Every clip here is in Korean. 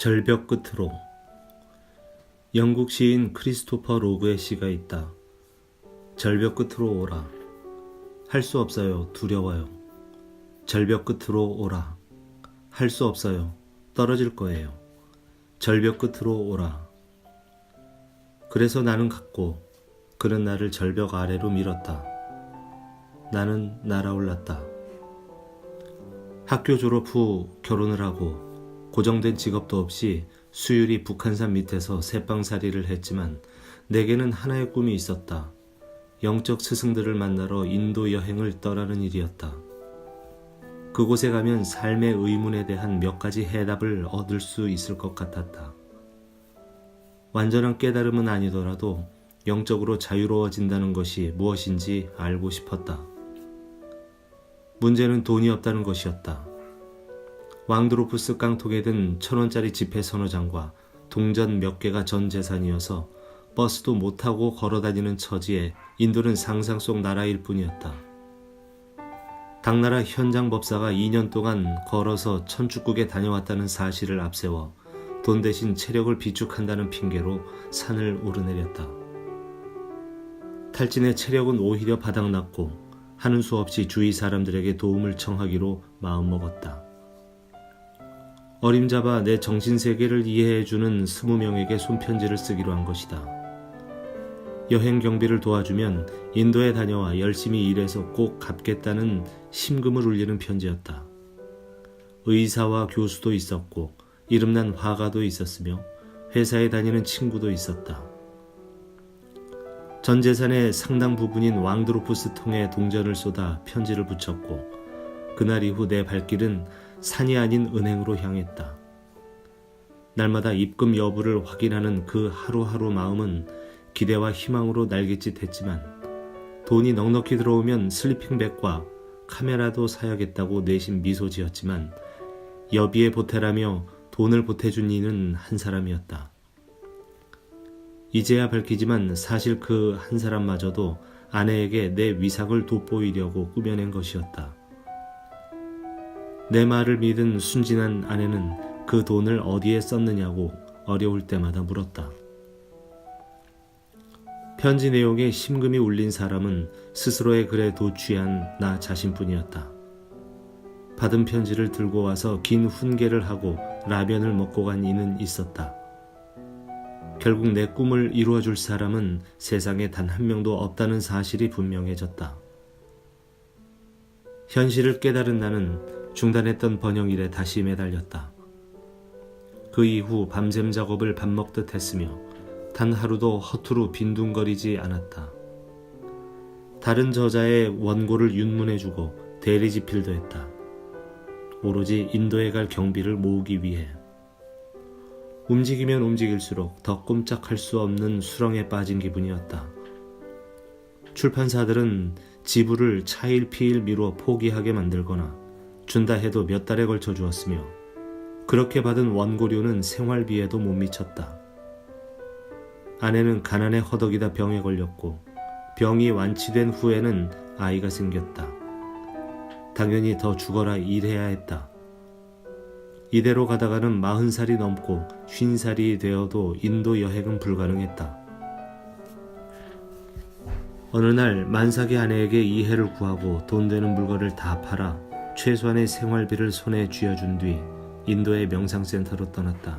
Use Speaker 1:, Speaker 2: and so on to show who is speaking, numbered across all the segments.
Speaker 1: 절벽 끝으로 영국 시인 크리스토퍼 로그의 시가 있다. 절벽 끝으로 오라. 할 수 없어요. 두려워요. 절벽 끝으로 오라. 할 수 없어요. 떨어질 거예요. 절벽 끝으로 오라. 그래서 나는 갔고 그는 나를 절벽 아래로 밀었다. 나는 날아올랐다. 학교 졸업 후 결혼을 하고 고정된 직업도 없이 수유리 북한산 밑에서 새빵살이를 했지만 내게는 하나의 꿈이 있었다. 영적 스승들을 만나러 인도 여행을 떠나는 일이었다. 그곳에 가면 삶의 의문에 대한 몇 가지 해답을 얻을 수 있을 것 같았다. 완전한 깨달음은 아니더라도 영적으로 자유로워진다는 것이 무엇인지 알고 싶었다. 문제는 돈이 없다는 것이었다. 왕드로프스 깡통에 든 천원짜리 지폐 서너 장과 동전 몇 개가 전 재산이어서 버스도 못 타고 걸어 다니는 처지에 인도는 상상 속 나라일 뿐이었다. 당나라 현장 법사가 2년 동안 걸어서 천축국에 다녀왔다는 사실을 앞세워 돈 대신 체력을 비축한다는 핑계로 산을 오르내렸다. 탈진의 체력은 오히려 바닥났고 하는 수 없이 주위 사람들에게 도움을 청하기로 마음먹었다. 어림잡아 내 정신세계를 이해해주는 스무 명에게 손편지를 쓰기로 한 것이다. 여행 경비를 도와주면 인도에 다녀와 열심히 일해서 꼭 갚겠다는 심금을 울리는 편지였다. 의사와 교수도 있었고 이름난 화가도 있었으며 회사에 다니는 친구도 있었다. 전 재산의 상당 부분인 왕드로프스 통에 동전을 쏟아 편지를 붙였고 그날 이후 내 발길은 산이 아닌 은행으로 향했다. 날마다 입금 여부를 확인하는 그 하루하루 마음은 기대와 희망으로 날갯짓했지만 돈이 넉넉히 들어오면 슬리핑백과 카메라도 사야겠다고 내심 미소 지었지만 여비에 보태라며 돈을 보태준 이는 한 사람이었다. 이제야 밝히지만 사실 그 한 사람마저도 아내에게 내 위삭을 돋보이려고 꾸며낸 것이었다. 내 말을 믿은 순진한 아내는 그 돈을 어디에 썼느냐고 어려울 때마다 물었다. 편지 내용에 심금이 울린 사람은 스스로의 글에 도취한 나 자신뿐이었다. 받은 편지를 들고 와서 긴 훈계를 하고 라면을 먹고 간 이는 있었다. 결국 내 꿈을 이루어줄 사람은 세상에 단 한 명도 없다는 사실이 분명해졌다. 현실을 깨달은 나는 중단했던 번영일에 다시 매달렸다. 그 이후 밤샘 작업을 밥 먹듯 했으며 단 하루도 허투루 빈둥거리지 않았다. 다른 저자의 원고를 윤문해주고 대리 집필도 했다. 오로지 인도에 갈 경비를 모으기 위해. 움직이면 움직일수록 더 꼼짝할 수 없는 수렁에 빠진 기분이었다. 출판사들은 지불을 차일피일 미루어 포기하게 만들거나 준다 해도 몇 달에 걸쳐 주었으며 그렇게 받은 원고료는 생활비에도 못 미쳤다. 아내는 가난에 허덕이다 병에 걸렸고 병이 완치된 후에는 아이가 생겼다. 당연히 더 죽어라 일해야 했다. 이대로 가다가는 마흔 살이 넘고 쉰 살이 되어도 인도 여행은 불가능했다. 어느 날 만삭의 아내에게 이해를 구하고 돈 되는 물건을 다 팔아 최소한의 생활비를 손에 쥐어준 뒤 인도의 명상센터로 떠났다.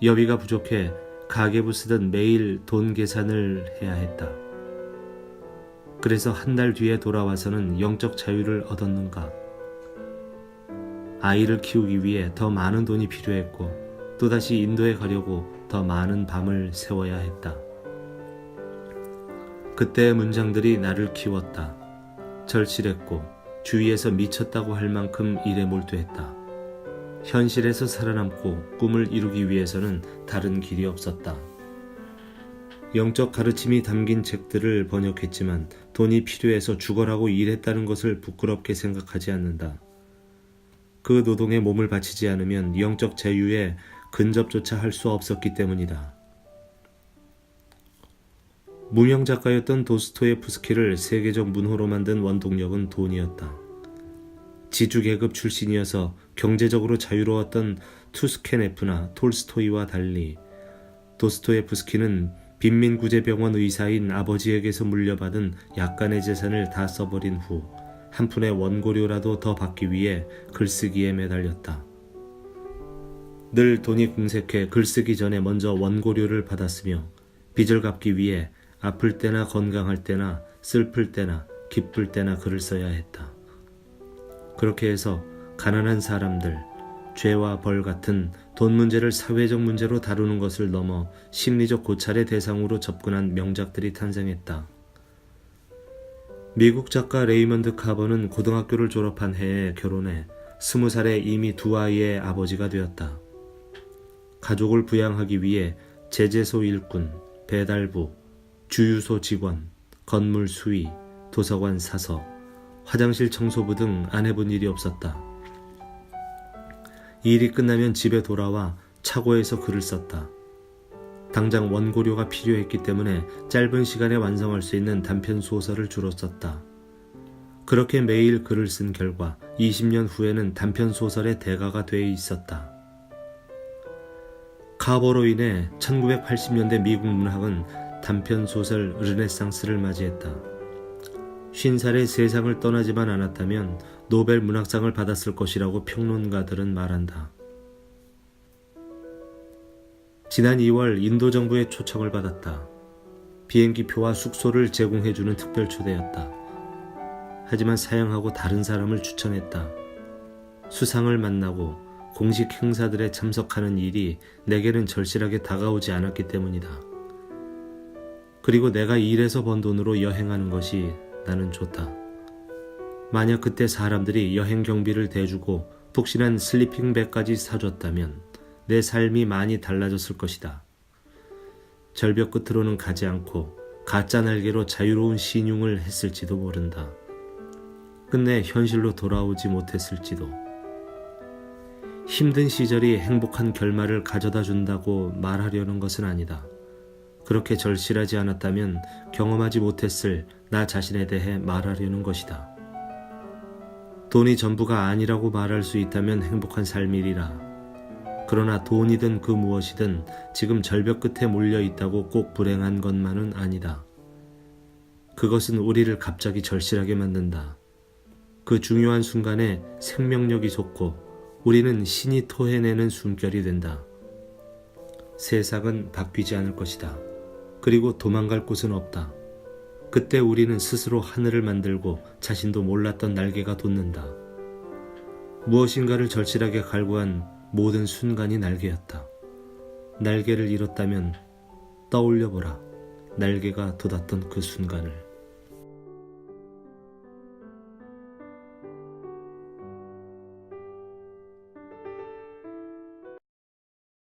Speaker 1: 여비가 부족해 가계부 쓰던 매일 돈 계산을 해야 했다. 그래서 한 달 뒤에 돌아와서는 영적 자유를 얻었는가? 아이를 키우기 위해 더 많은 돈이 필요했고 또다시 인도에 가려고 더 많은 밤을 세워야 했다. 그때의 문장들이 나를 키웠다. 절실했고 주위에서 미쳤다고 할 만큼 일에 몰두했다. 현실에서 살아남고 꿈을 이루기 위해서는 다른 길이 없었다. 영적 가르침이 담긴 책들을 번역했지만 돈이 필요해서 죽어라고 일했다는 것을 부끄럽게 생각하지 않는다. 그 노동에 몸을 바치지 않으면 영적 자유에 근접조차 할 수 없었기 때문이다. 무명 작가였던 도스토예프스키를 세계적 문호로 만든 원동력은 돈이었다. 지주계급 출신이어서 경제적으로 자유로웠던 투스케네프나 톨스토이와 달리 도스토예프스키는 빈민구제병원 의사인 아버지에게서 물려받은 약간의 재산을 다 써버린 후 한 푼의 원고료라도 더 받기 위해 글쓰기에 매달렸다. 늘 돈이 궁색해 글쓰기 전에 먼저 원고료를 받았으며 빚을 갚기 위해 아플 때나 건강할 때나 슬플 때나 기쁠 때나 글을 써야 했다. 그렇게 해서 가난한 사람들, 죄와 벌 같은 돈 문제를 사회적 문제로 다루는 것을 넘어 심리적 고찰의 대상으로 접근한 명작들이 탄생했다. 미국 작가 레이먼드 카버는 고등학교를 졸업한 해에 결혼해 스무 살에 이미 두 아이의 아버지가 되었다. 가족을 부양하기 위해 제재소 일꾼, 배달부, 주유소 직원, 건물 수위, 도서관 사서, 화장실 청소부 등 안 해본 일이 없었다. 이 일이 끝나면 집에 돌아와 차고에서 글을 썼다. 당장 원고료가 필요했기 때문에 짧은 시간에 완성할 수 있는 단편 소설을 주로 썼다. 그렇게 매일 글을 쓴 결과 20년 후에는 단편 소설의 대가가 돼 있었다. 카버로 인해 1980년대 미국 문학은 단편 소설 르네상스를 맞이했다. 50살에 세상을 떠나지만 않았다면 노벨 문학상을 받았을 것이라고 평론가들은 말한다. 지난 2월 인도 정부의 초청을 받았다. 비행기 표와 숙소를 제공해주는 특별 초대였다. 하지만 사양하고 다른 사람을 추천했다. 수상을 만나고 공식 행사들에 참석하는 일이 내게는 절실하게 다가오지 않았기 때문이다. 그리고 내가 일해서 번 돈으로 여행하는 것이 나는 좋다. 만약 그때 사람들이 여행 경비를 대주고 푹신한 슬리핑백까지 사줬다면 내 삶이 많이 달라졌을 것이다. 절벽 끝으로는 가지 않고 가짜 날개로 자유로운 신용을 했을지도 모른다. 끝내 현실로 돌아오지 못했을지도. 힘든 시절이 행복한 결말을 가져다 준다고 말하려는 것은 아니다. 그렇게 절실하지 않았다면 경험하지 못했을 나 자신에 대해 말하려는 것이다. 돈이 전부가 아니라고 말할 수 있다면 행복한 삶이리라. 그러나 돈이든 그 무엇이든 지금 절벽 끝에 몰려 있다고 꼭 불행한 것만은 아니다. 그것은 우리를 갑자기 절실하게 만든다. 그 중요한 순간에 생명력이 솟고 우리는 신이 토해내는 숨결이 된다. 세상은 바뀌지 않을 것이다. 그리고 도망갈 곳은 없다. 그때 우리는 스스로 하늘을 만들고 자신도 몰랐던 날개가 돋는다. 무엇인가를 절실하게 갈구한 모든 순간이 날개였다. 날개를 잃었다면 떠올려보라. 날개가 돋았던 그 순간을.